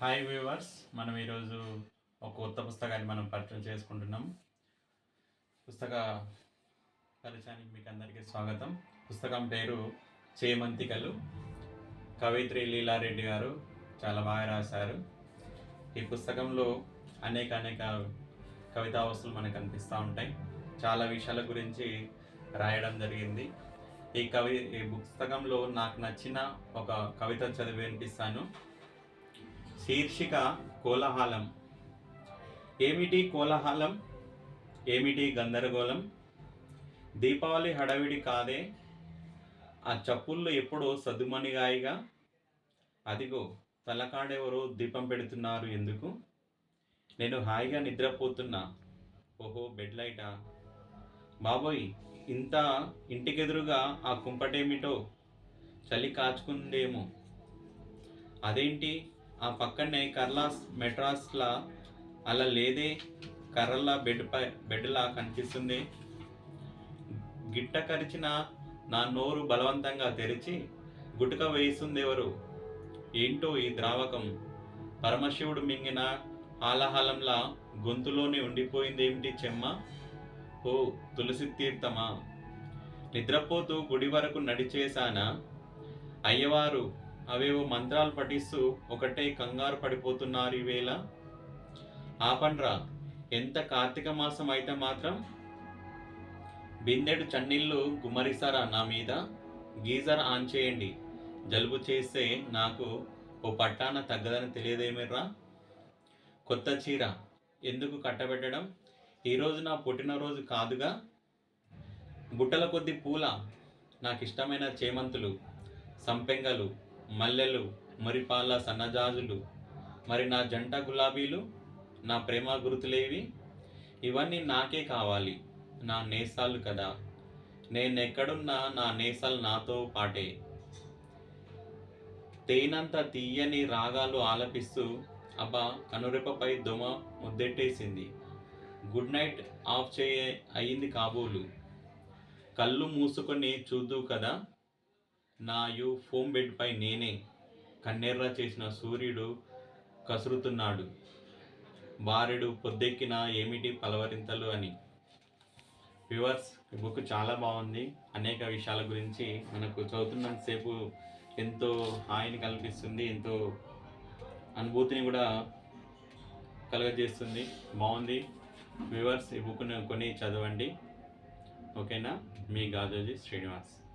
Hi viewers మనం ఈరోజు ఒక కొత్త పుస్తకాన్ని మనం పరిచయం చేసుకుంటున్నాం. పుస్తక పరిచయానికి మీకు అందరికీ స్వాగతం. పుస్తకం పేరు చేమంతికలు. కవిత్రి లీలారెడ్డి గారు చాలా బాగా రాశారు. ఈ పుస్తకంలో అనేక అనేక కవితా వస్తువులు మనకు కనిపిస్తూ ఉంటాయి. చాలా విషయాల గురించి రాయడం జరిగింది. ఈ కవి ఈ పుస్తకంలో నాకు నచ్చిన ఒక కవిత చదివి వినిపిస్తాను. శీర్షిక కోలాహలం. ఏమిటి కోలాహలం? ఏమిటి గందరగోళం? దీపావళి హడావిడి కాదే. ఆ చప్పుళ్ళు ఎప్పుడో సదుమణిగాయిగా అదిగో తలకాడెవరో దీపం పెడుతున్నారు ఎందుకు? నేను హాయిగా నిద్రపోతున్నా. ఓహో బెడ్ లైటా? బాబోయ్ ఇంత ఇంటికెదురుగా ఆ కుంపటేమిటో చలి కాచుకుందేమో. అదేంటి? ఆ పక్కనే కర్లాస్ మెట్రాస్లా అలా లేదే కర్రలా బెడ్ పై బెడ్లా కనిపిస్తుంది. గిట్ట కరిచిన నా నోరు బలవంతంగా తెరిచి గుటుక వేయిస్తుంది ఎవరు ఏంటో ఈ ద్రావకం. పరమశివుడు మింగిన హాలహాలంలా గొంతులోనే ఉండిపోయిందేమిటి చెమ్మ? ఓ తులసి తీర్థమా? నిద్రపోతూ గుడి వరకు నడిచేశానా? అయ్యవారు అవేవో మంత్రాలు పఠిస్తూ ఒకటే కంగారు పడిపోతున్నారు ఈవేళ ఆపండ్రా ఎంత కార్తీక మాసం అయితే మాత్రం బిందెడు చన్నీళ్ళు గుమ్మరిస్తారా నా మీద? గీజర్ ఆన్ చేయండి. జలుబు చేస్తే నాకు ఓ పట్టాన తగ్గదని తెలియదేమిర్రా? కొత్త చీర ఎందుకు కట్టబెట్టడం? ఈరోజు నా పుట్టినరోజు కాదుగా? బుట్టల కొద్ది పూల నాకు ఇష్టమైన చేమంతులు సంపెంగలు మల్లెలు మరిపాల సన్నజాజులు మరి నా జంట గులాబీలు నా ప్రేమ గుర్తులేవి? ఇవన్నీ నాకే కావాలి నా నేసాలు కదా. నేనెక్కడున్నా నా నేసాలు నాతో పాటే. తేనంత తీయని రాగాలు ఆలపిస్తూ అబ్బా కనురెప్పపై దొమ ముద్దెట్టేసింది. గుడ్ నైట్ ఆఫ్ చేయ అయింది కాబోలు. కళ్ళు మూసుకొని చూద్దు కదా. నాయు ఫోమ్ బెడ్ పై నేనే కన్నెర్ర చేసిన సూర్యుడు కసురుతున్నాడు. బారెడు పొద్దెక్కిన ఏమిటి పలవరింతలు అని. వ్యూవర్స్ ఈ బుక్ చాలా బాగుంది. అనేక విషయాల గురించి మనకు చదువుతున్నంతసేపు ఎంతో హాయిని కల్పిస్తుంది ఎంతో అనుభూతిని కూడా కలుగజేస్తుంది. బాగుంది. వ్యూవర్స్ ఈ బుక్ను కొని చదవండి. ఓకేనా? మీ గాజోజీ శ్రీనివాస్.